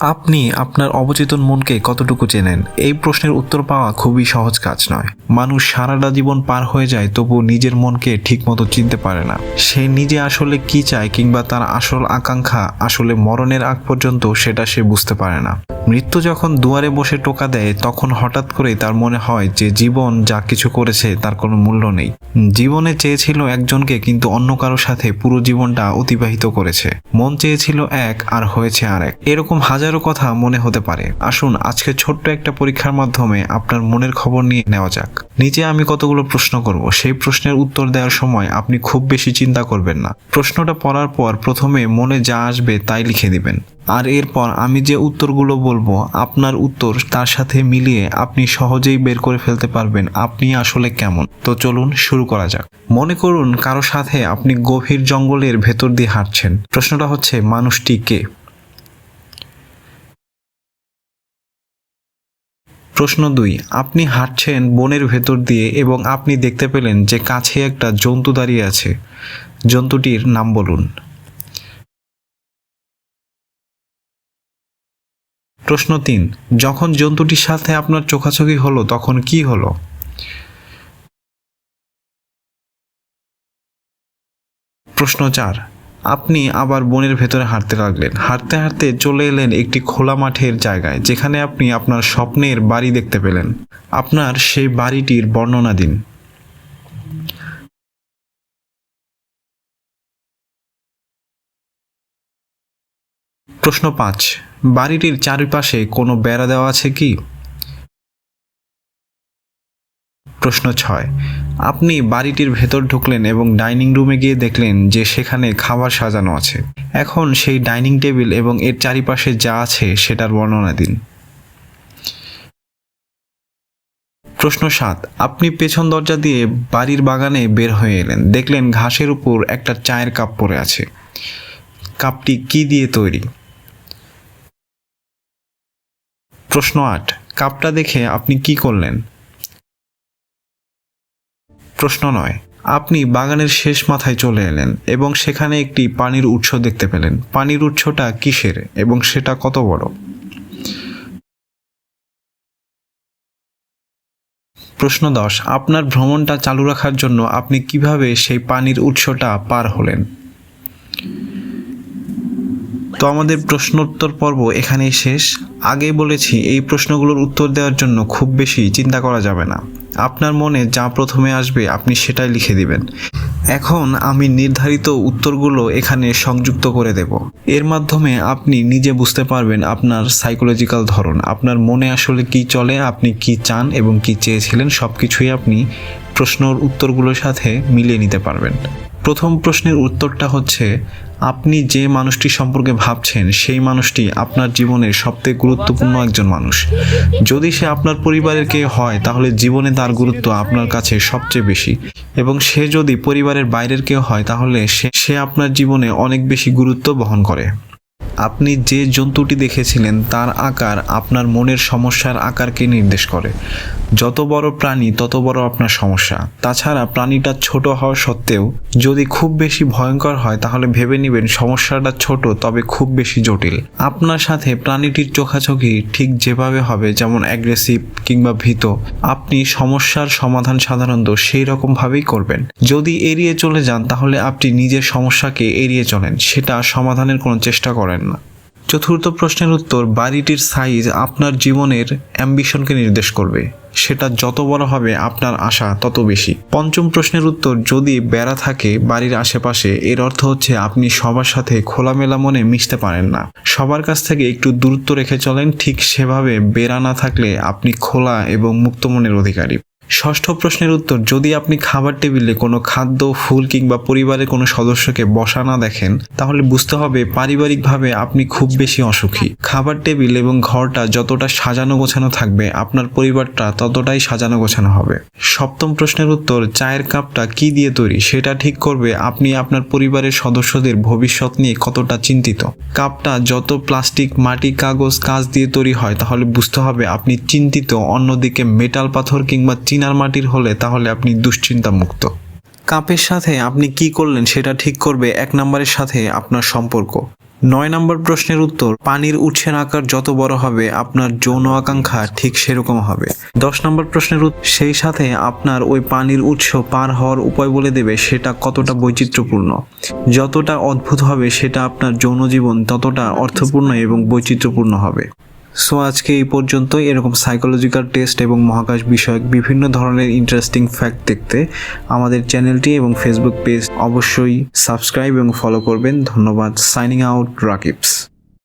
আপনি আপনার অবচেতন মনকে কতটুকু চেনেন? এই প্রশ্নের উত্তর পাওয়া খুবই সহজ কাজ নয়। মানুষ সারাটা জীবন পার হয়ে যায়, তবু নিজের মনকে ঠিকমতো চিনতে পারে না। সে নিজে আসলে কি চায় কিংবা তার আসল আকাঙ্ক্ষা আসলে মরণের আগ পর্যন্ত সেটা সে বুঝতে পারে না। মৃত্যু যখন দুয়ারে বসে টোকা দেয়, তখন হঠাৎ করেই তার মনে হয় যে জীবন যা কিছু করেছে তার কোনো মূল্য নেই। জীবনে চেয়েছিল একজনকে, কিন্তু অন্য কারোর সাথে পুরো জীবনটা অতিবাহিত করেছে। মন চেয়েছিল এক, আর হয়েছে আর এক এরকম হাজারো কথা মনে হতে পারে। আসুন, আজকে ছোট্ট একটা পরীক্ষার মাধ্যমে আপনার মনের খবর নিয়ে নেওয়া যাক। নিচে আমি কতগুলো প্রশ্ন করব? সেই প্রশ্নের উত্তর দেওয়ার সময় আপনি খুব বেশি চিন্তা করবেন না। প্রশ্নটা পড়ার পর প্রথমে মনে যা আসবে তাই লিখে দিবেন। আর এরপর আমি যে উত্তরগুলো বলব, আপনার উত্তর তার সাথে মিলিয়ে আপনি সহজেই বের করে ফেলতে পারবেন আপনি আসলে কেমন। তো চলুন শুরু করা যাক। মনে করুন কারও সাথে আপনি গভীর জঙ্গলের ভেতর দিয়ে হাঁটছেন। প্রশ্নটা হচ্ছে, মানুষটি কে? প্রশ্ন দুই, আপনি হাঁটছেন বনের ভেতর দিয়ে এবং আপনি দেখতে পেলেন যে কাছে একটা জন্তু দাঁড়িয়ে আছে। জন্তুটির নাম বলুন। প্রশ্ন তিন, যখন জন্তুটির সাথে আপনার চোখাচোখি হলো, তখন কি হলো? প্রশ্ন চার আপনি আবার বনের ভেতরে হাঁটতে লাগলেন। হাঁটতে হাঁটতে চলে এলেন একটি খোলা মাঠের জায়গায়, যেখানে আপনি আপনার স্বপ্নের বাড়ি দেখতে পেলেন। আপনার সেই বাড়িটির বর্ণনা দিন। প্রশ্ন পাঁচ, বাড়িটির চারিপাশে কোনো বেড়া দেওয়া আছে কি? প্রশ্ন ছয় আপনি বাড়িটির ভেতর ঢুকলেন এবং ডাইনিং রুমে গিয়ে দেখলেন যে সেখানে খাবার সাজানো আছে। এখন সেই ডাইনিং টেবিল এবং এর চারিপাশে যা আছে সেটার বর্ণনা দিন। প্রশ্ন সাত, আপনি পেছন দরজা দিয়ে বাড়ির বাগানে বের হয়ে এলেন। দেখলেন ঘাসের উপর একটা চায়ের কাপ পড়ে আছে। কাপটি কি দিয়ে তৈরি? প্রশ্ন আট, কাপটা দেখে আপনি কি করলেন? প্রশ্ন নয়। আপনি বাগানের শেষ মাথায় চলে এলেন এবং সেখানে একটি পানির উৎস দেখতে পেলেন। পানির উৎসটা কিসের এবং সেটা কত বড়? প্রশ্ন দশ, আপনার ভ্রমণটা চালু রাখার জন্য আপনি কীভাবে সেই পানির উৎসটা পার হলেন? তো আমাদের প্রশ্নোত্তর পর্ব এখানেই শেষ। আগেই বলেছি, এই প্রশ্নগুলোর উত্তর দেওয়ার জন্য খুব বেশি চিন্তা করা যাবে না। আপনার মনে যা প্রথমে আসবে, আপনি সেটাই লিখে দিবেন। এখন আমি নির্ধারিত উত্তরগুলো এখানে সংযুক্ত করে দেব। এর মাধ্যমে আপনি নিজে বুঝতে পারবেন আপনার সাইকোলজিক্যাল ধরন। আপনার মনে আসলে কি চলে, আপনি কি চান এবং কি চেয়েছিলেন সব কিছুই আপনি প্রশ্নর উত্তরগুলোর সাথে মিলিয়ে নিতে পারবেন। প্রথম প্রশ্নের উত্তরটা হচ্ছে, আপনি যে মানুষটি সম্পর্কে ভাবছেন, সেই মানুষটি আপনার জীবনের সবথেকে গুরুত্বপূর্ণ একজন মানুষ। যদি সে আপনার পরিবারের কে হয়, তাহলে জীবনে তার গুরুত্ব আপনার কাছে সবচেয়ে বেশি। এবং সে যদি পরিবারের বাইরের কেউ হয়, তাহলে সে সে আপনার জীবনে অনেক বেশি গুরুত্ব বহন করে। আপনি যে জন্তুটি দেখেছিলেন, তার আকার আপনার মনের সমস্যার আকারকে নির্দেশ করে। যত বড় প্রাণী, তত বড় আপনার সমস্যা। তাছাড়া প্রাণীটা ছোট হওয়া সত্ত্বেও যদি খুব বেশি ভয়ঙ্কর হয়, তাহলে ভেবে নেবেন সমস্যাটা ছোট, তবে খুব বেশি জটিল। আপনার সাথে প্রাণীটির চোখাচোখি ঠিক যেভাবে হবে, যেমন অ্যাগ্রেসিভ কিংবা ভীত, আপনি সমস্যার সমাধান সাধারণত সেই রকমভাবেই করবেন। যদি এড়িয়ে চলে যান, তাহলে আপনি নিজের সমস্যাকে এড়িয়ে চলেন, সেটা সমাধানের কোনো চেষ্টা করেন চতুর্থ প্রশ্নের উত্তর, বাড়িটির সাইজ আপনার জীবনের অ্যাম্বিশনকে নির্দেশ করবে। সেটা যত বড় হবে আপনার আশা তত বেশি। পঞ্চম প্রশ্নের উত্তর, যদি বেড়া থাকে বাড়ির আশেপাশে, এর অর্থ হচ্ছে আপনি সবার সাথে খোলামেলা মনে মিশতে পারেন না। সবার কাছ থেকে একটু দূরত্ব রেখে চলেন, ঠিক সেভাবে বেড়া না থাকলে আপনি খোলা এবং মুক্ত মনের অধিকারী। ষষ্ঠ প্রশ্নের উত্তর, যদি আপনি খাবার টেবিলে কোনো খাদ্য, ফুল কিংবা পরিবারের কোনো সদস্যকে বসা না দেখেন, তাহলে বুঝতে হবে পারিবারিকভাবে আপনি খুব বেশি অসুখী। খাবার টেবিল এবং ঘরটা যতটা সাজানো গোছানো থাকবে, আপনার পরিবারটা ততটাই সাজানো গোছানো হবে। সপ্তম প্রশ্নের উত্তর, চায়ের কাপটা কি দিয়ে তৈরি? সেটা ঠিক করবে আপনি আপনার পরিবারের সদস্যদের ভবিষ্যৎ নিয়ে কতটা চিন্তিত। কাপটা যত প্লাস্টিক, মাটি, কাগজ কাজ দিয়ে তৈরি হয়, তাহলে বুঝতে হবে আপনি চিন্তিত অন্যদিকে মেটাল পাথর কিংবা চিনার মাটির হলে তাহলে আপনি দুশ্চিন্তা মুক্ত কাপের সাথে আপনি কি করলেন সেটা ঠিক করবে এক নম্বরের সাথে আপনার সম্পর্ক। নয় নম্বর প্রশ্নের উত্তর, পানির উৎসের আকার যত বড় হবে, আপনার যৌন আকাঙ্ক্ষা ঠিক সেরকম হবে। দশ নম্বর প্রশ্নের উত্তর, সেই সাথে আপনার ওই পানির উৎস পার হওয়ার উপায় বলে দেবে, সেটা কতটা বৈচিত্র্যপূর্ণ। যতটা অদ্ভুত হবে, সেটা আপনার যৌন জীবন ততটা অর্থপূর্ণ এবং বৈচিত্র্যপূর্ণ হবে। সো আজকে এই পর্যন্তই। এরকম সাইকোলজিক্যাল টেস্ট এবং মহাকাশ বিষয়ক বিভিন্ন ধরনের ইন্টারেস্টিং ফ্যাক্ট দেখতে আমাদের চ্যানেলটি এবং ফেসবুক পেজ অবশ্যই সাবস্ক্রাইব এবং ফলো করবেন। ধন্যবাদ। Signing out Rakib's